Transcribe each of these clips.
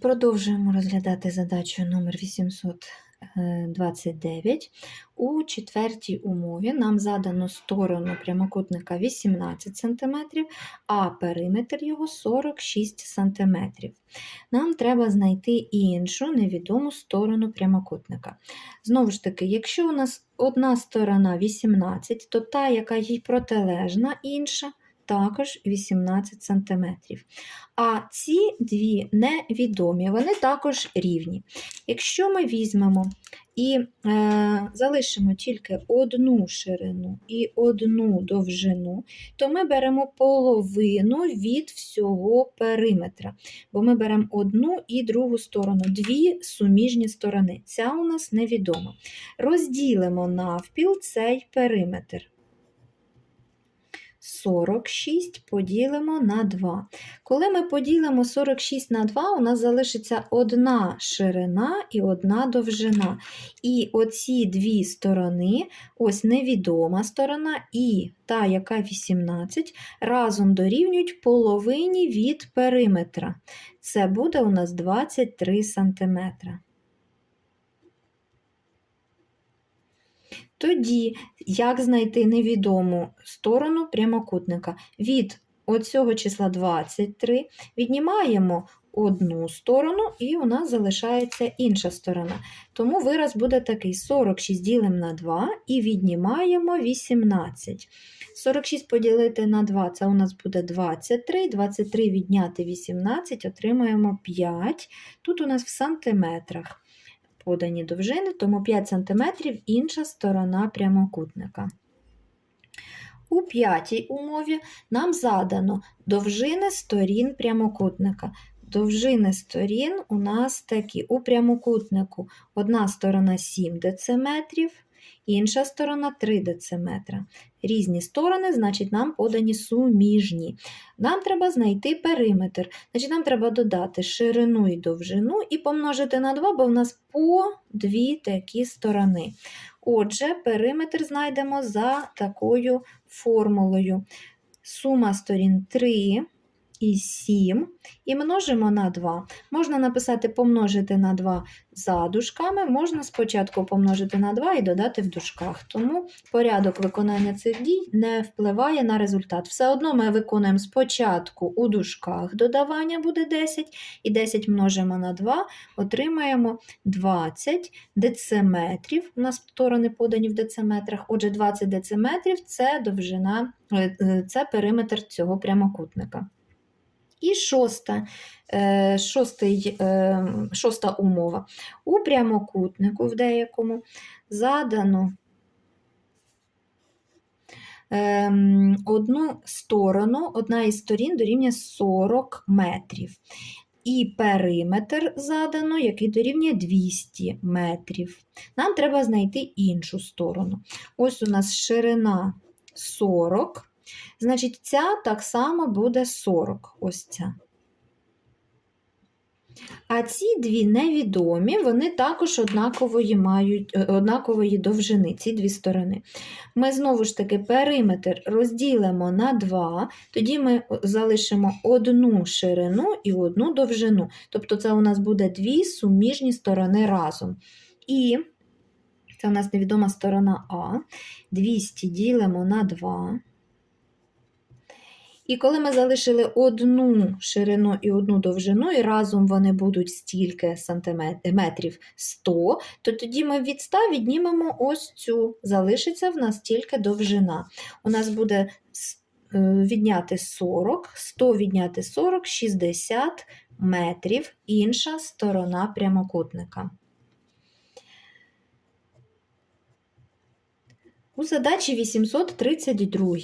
Продовжуємо розглядати задачу номер 829. У четвертій умові нам задано сторону прямокутника 18 см, а периметр його 46 см. Нам треба знайти іншу невідому сторону прямокутника. Знову ж таки, якщо у нас одна сторона 18, то та, яка їй протилежна, інша, також 18 см. А ці дві невідомі, вони також рівні. Якщо ми візьмемо і е, залишимо тільки одну ширину і одну довжину, то ми беремо половину від всього периметра, бо ми беремо одну і другу сторону, дві суміжні сторони. Ця у нас невідома. Розділимо навпіл цей периметр. 46 поділимо на 2. Коли ми поділимо 46 на 2, у нас залишиться одна ширина і одна довжина. І оці дві сторони, ось невідома сторона і та, яка 18, разом дорівнюють половині від периметра. Це буде у нас 23 см. Тоді, як знайти невідому сторону прямокутника? Від оцього числа 23 віднімаємо одну сторону, і у нас залишається інша сторона. Тому вираз буде такий: 46 ділимо на 2 і віднімаємо 18. 46 поділити на 2 це у нас буде 23. 23 відняти 18, отримаємо 5. Тут у нас в сантиметрах подані довжини, тому 5 см інша сторона прямокутника. У п'ятій умові нам задано довжини сторін прямокутника. Довжини сторін у нас такі. У прямокутнику одна сторона 7 дециметрів, інша сторона 3 дециметра. Різні сторони, значить, нам подані суміжні. Нам треба знайти периметр. Значить, Нам треба додати ширину і довжину і помножити на 2, бо в нас по дві такі сторони. Отже, периметр знайдемо за такою формулою. Сума сторін 3 і 7 і множимо на 2. Можна написати помножити на 2 за дужками, можна спочатку помножити на 2 і додати в дужках. Тому порядок виконання цих дій не впливає на результат. Все одно ми виконуємо спочатку у дужках додавання буде 10, і 10 множимо на 2, отримаємо 20 дециметрів. У нас сторони подані в дециметрах. Отже, 20 дециметрів це довжина, е, е, це периметр цього прямокутника. І шоста, е, шостий, е, шоста умова. У прямокутнику в деякому задано ем, одну сторону, одна із сторін дорівнює 40 метрів. І периметр задано, який дорівнює 200 метрів. Нам треба знайти іншу сторону. Ось у нас ширина 40 Значить, ця так само буде 40. Ось ця. А ці дві невідомі, вони також однакової мають, е, однакової довжини, ці дві сторони. Ми знову ж таки периметр розділимо на 2, тоді ми залишимо одну ширину і одну довжину. Тобто це у нас буде дві суміжні сторони разом. І це у нас невідома сторона А. 200 ділимо на 2. І коли ми залишили одну ширину і одну довжину, і разом вони будуть стільки сантиметрів 100, то тоді ми від 100 віднімемо ось цю, залишиться в нас тільки довжина. У нас буде е, відняти 40, 100 відняти 40, 60 метрів інша сторона прямокутника. У задачі 832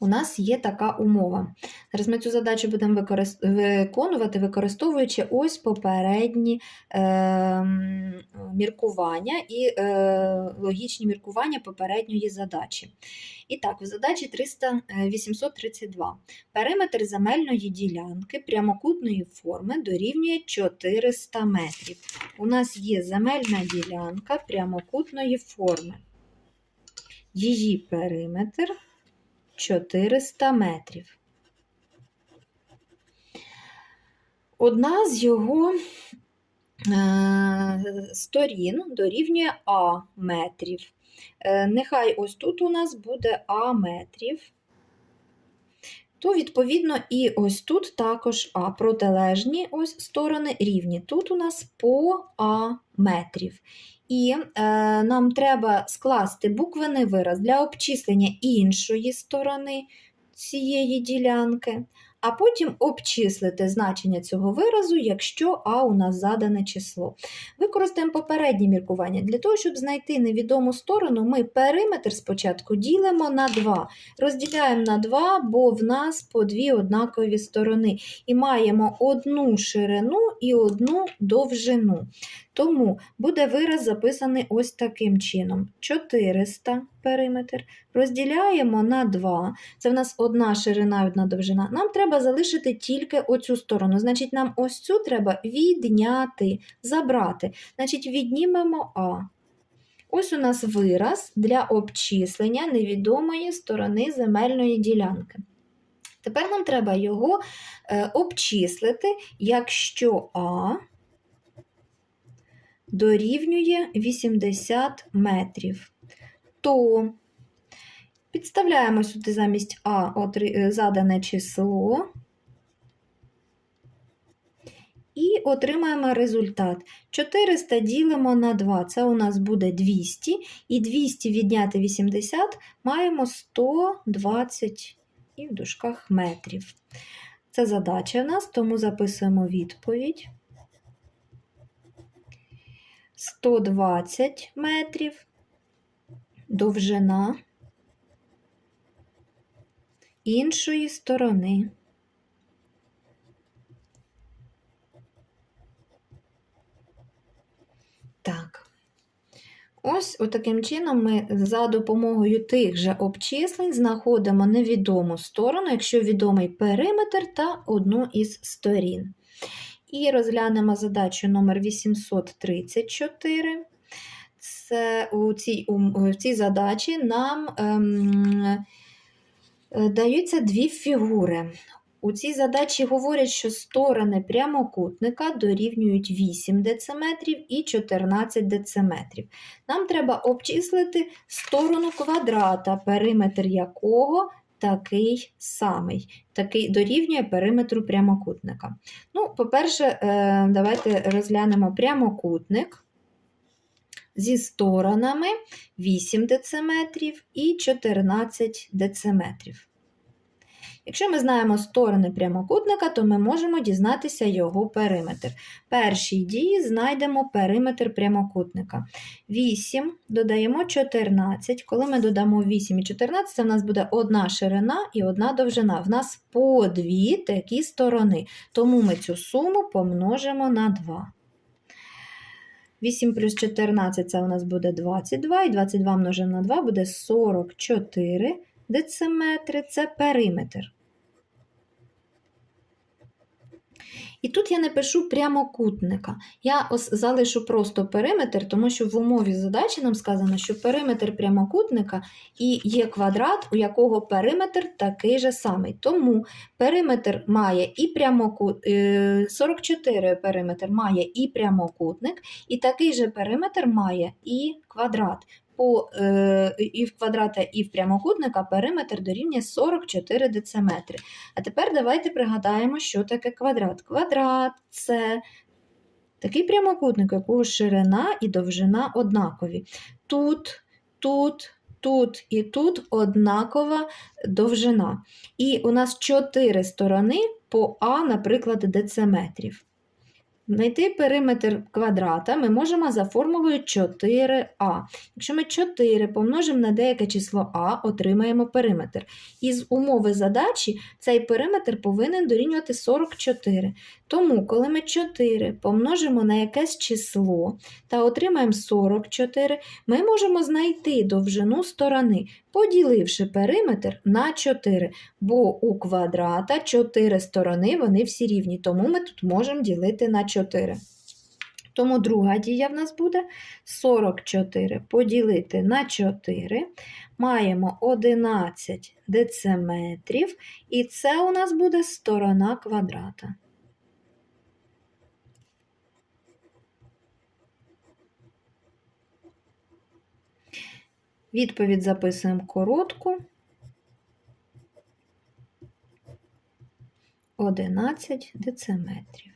у нас є така умова. Зараз ми цю задачу будемо виконувати, використовуючи ось попередні е, міркування і е, логічні міркування попередньої задачі. І так, в задачі 300, 832. Е, Периметр земельної ділянки прямокутної форми дорівнює 400 метрів. У нас є земельна ділянка прямокутної форми. Її периметр. 400 метрів. одна з його е, сторін дорівнює А метрів. Е, Нехай ось тут у нас буде А метрів. То, відповідно, і ось тут також А протилежні ось сторони рівні. Тут у нас по А метрів. І е, нам треба скласти буквений вираз для обчислення іншої сторони цієї ділянки, а потім обчислити значення цього виразу, якщо А у нас задане число. Використаємо попереднє міркування. Для того, щоб знайти невідому сторону, ми периметр спочатку ділимо на 2. Розділяємо на 2, бо в нас по дві однакові сторони. І маємо одну ширину і одну довжину. Тому буде вираз записаний ось таким чином: 400 периметр. Розділяємо на 2. Це в нас одна ширина і одна довжина. Нам треба залишити тільки оцю сторону. Значить, нам ось цю треба відняти, забрати. Значить, віднімемо А. Ось у нас вираз для обчислення невідомої сторони земельної ділянки. Тепер нам треба його е, обчислити, якщо А дорівнює 80 метрів. То підставляємо сюди замість А е, задане число і отримаємо результат. 400 ділимо на 2, це у нас буде 200, і 200 відняти 80 маємо 120 і в дужках метрів. Це задача в нас, тому записуємо відповідь. 120 метрів, довжина іншої сторони. Так. Ось таким чином ми за допомогою тих же обчислень знаходимо невідому сторону, якщо відомий периметр та одну із сторін. І розглянемо задачу номер 834. Це у цій, у, цій задачі нам ем, е, даються дві фігури. У цій задачі говорять, що сторони прямокутника дорівнюють 8 дециметрів і 14 дециметрів. Нам треба обчислити сторону квадрата, периметр якого такий самий, такий дорівнює периметру прямокутника. Ну, По-перше, е, давайте розглянемо прямокутник зі сторонами 8 дециметрів і 14 дециметрів. Якщо ми знаємо сторони прямокутника, то ми можемо дізнатися його периметр. Першій дії знайдемо периметр прямокутника. 8 додаємо 14. Коли ми додамо 8 і 14, це в нас буде одна ширина і одна довжина. В нас по дві такі сторони. Тому ми цю суму помножимо на 2. 8 плюс 14 це у нас буде 22, і 22 множимо на 2 буде 44 дециметри. Це периметр. І тут я не пишу прямокутника. Я ось залишу просто периметр, тому що в умові задачі нам сказано, що периметр прямокутника і є квадрат, у якого периметр такий же самий. Тому периметр має і прямокут... 44 периметр має і прямокутник, і такий же периметр має і квадрат по, е, і в квадрата, і в прямокутника периметр дорівнює 44 дециметри. А тепер давайте пригадаємо, що таке квадрат. Квадрат це такий прямокутник, якого ширина і довжина однакові. Тут, тут, тут і тут однакова довжина. І у нас 4 сторони по А, наприклад, дециметрів. Знайти периметр квадрата ми можемо за формулою 4а. Якщо ми 4 помножимо на деяке число а, отримаємо периметр. Із умови задачі цей периметр повинен дорівнювати 44. Тому, коли ми 4 помножимо на якесь число та отримаємо 44, ми можемо знайти довжину сторони, поділивши периметр на 4, бо у квадрата 4 сторони вони всі рівні, тому ми тут можемо ділити на 4. Тому друга дія в нас буде 44 поділити на 4. Маємо 11 дециметрів, і це у нас буде сторона квадрата. Відповідь записуємо коротку. 11 дециметрів.